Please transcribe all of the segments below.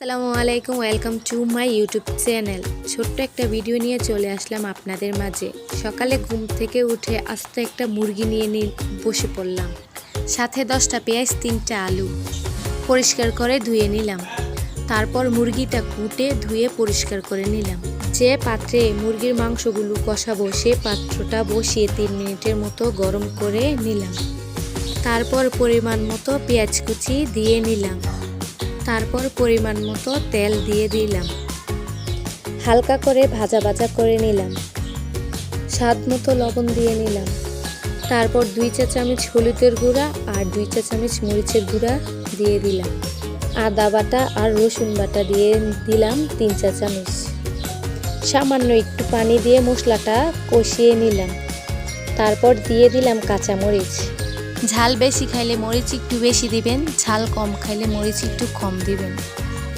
আসসালামু আলাইকুম welcome to my YouTube channel ছোট্ট একটা ভিডিও নিয়ে চলে আসলাম আপনাদের মাঝে। সকালে ঘুম থেকে উঠে আস্ত একটা মুরগি নিয়ে নিয়ে বসে পড়লাম। সাথে দশটা পেঁয়াজ, তিনটা আলু পরিষ্কার করে ধুয়ে নিলাম। তারপর মুরগিটা কুটে ধুয়ে পরিষ্কার করে নিলাম। যে পাত্রে মুরগির মাংসগুলো কষাবো, সে পাত্রটা বসিয়ে তিন মিনিটের মতো গরম করে নিলাম। তারপর পরিমাণ মতো পেঁয়াজ কুচি দিয়ে নিলাম। তারপর পরিমাণ মতো তেল দিয়ে দিলাম। হালকা করে ভাজা ভাজা করে নিলাম। স্বাদ মতো লবণ দিয়ে নিলাম। তারপর দুই চা চামচ হলুদের গুঁড়া আর দুই চা চামচ মরিচের গুঁড়া দিয়ে দিলাম। আদা বাটা আর রসুন বাটা দিয়ে দিলাম তিন চা চামচ। সামান্য একটু পানি দিয়ে মশলাটা কষিয়ে নিলাম। তারপর দিয়ে দিলাম কাঁচামরিচ। ঝাল বেশি খাইলে মরিচ একটু বেশি দিবেন, ঝাল কম খাইলে মরিচ একটু কম দিবেন।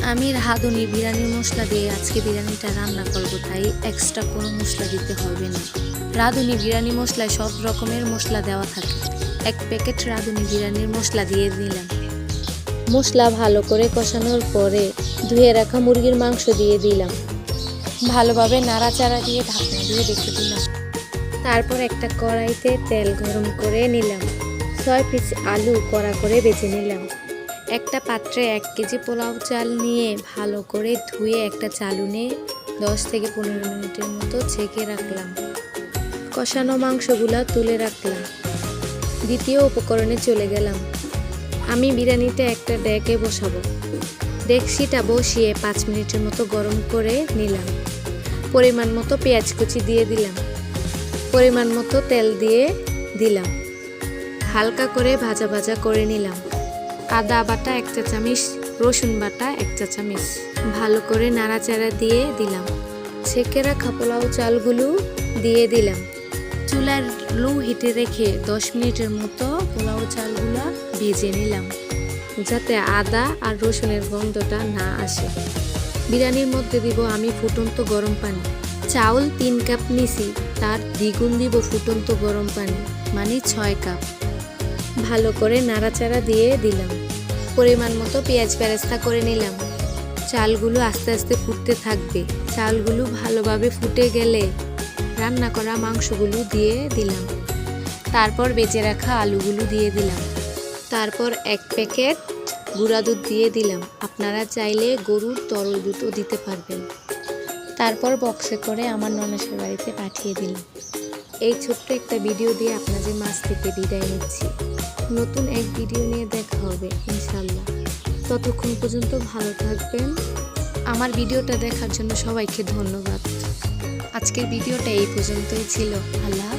আমি রাঁধুনি বিরিয়ানির মশলা দিয়ে আজকে বিরিয়ানিটা রান্না করব, তাই এক্সট্রা কোনো মশলা দিতে হবে না। রাঁধুনি বিরিয়ানি মশলায় সব রকমের মশলা দেওয়া থাকে। এক প্যাকেট রাঁধুনি বিরিয়ানির মশলা দিয়ে দিলাম। মশলা ভালো করে কষানোর পরে ধুয়ে রাখা মুরগির মাংস দিয়ে দিলাম। ভালোভাবে নাড়াচাড়া দিয়ে ঢাকনা দিয়ে রেখে দিলাম। তারপর একটা কড়াইতে তেল গরম করে নিলাম। ছয় পিস আলু কড়া করে বেছে নিলাম। একটা পাত্রে এক কেজি পোলাও চাল নিয়ে ভালো করে ধুয়ে একটা চালুনে দশ থেকে পনেরো মিনিটের মতো ছেঁকে রাখলাম। কষানো মাংসগুলো তুলে রাখলাম। দ্বিতীয় উপকরণে চলে গেলাম। আমি বিরিয়ানিটা একটা ডেকে বসাবো। ডেকসিটা বসিয়ে পাঁচ মিনিটের মতো গরম করে নিলাম। পরিমাণ মতো পেঁয়াজ কুচি দিয়ে দিলাম। পরিমাণ মতো তেল দিয়ে দিলাম। হালকা করে ভাজা ভাজা করে নিলাম। আদা বাটা এক চা চামচ রসুন বাটা এক চা চামচ ভালো করে নাড়াচাড়া দিয়ে দিলাম। ছেঁকে রাখা পোলাও চালগুলো দিয়ে দিলাম। চুলার লো হিটে রেখে দশ মিনিটের মতো পোলাও চালগুলো ভেজে নিলাম, যাতে আদা আর রসুনের গন্ধটা না আসে। বিরিয়ানির মধ্যে দিব আমি ফুটন্ত গরম পানি। চাউল তিন কাপ নিছি, তার দ্বিগুণ দিব ফুটন্ত গরম পানি মানে ছয় কাপ। ভালো করে নাড়াচাড়া দিয়ে দিলাম। পরিমাণ মতো পেঁয়াজ বেরেস্তা করে নিলাম। চালগুলো আস্তে আস্তে ফুটতে থাকবে। চালগুলো ভালোভাবে ফুটে গেলে রান্না করা মাংসগুলো দিয়ে দিলাম। তারপর বেঁচে রাখা আলুগুলো দিয়ে দিলাম। তারপর এক প্যাকেট গুঁড়া দুধ দিয়ে দিলাম। আপনারা চাইলে গরুর তরল দুধও দিতে পারবেন। তারপর বক্সে করে আমার ননসের বাড়িতে পাঠিয়ে দিলাম। এই ছোট্ট একটা ভিডিও দিয়ে আপনাদের মাছ থেকে বিদায় নিচ্ছি। নতুন এক ভিডিও নিয়ে দেখা হবে ইনশাল্লাহ ততক্ষণ পর্যন্ত ভালো থাকবেন। আমার ভিডিওটা দেখার জন্য সবাইকে ধন্যবাদ। আজকের ভিডিওটা এই পর্যন্তই ছিল। আল্লাহ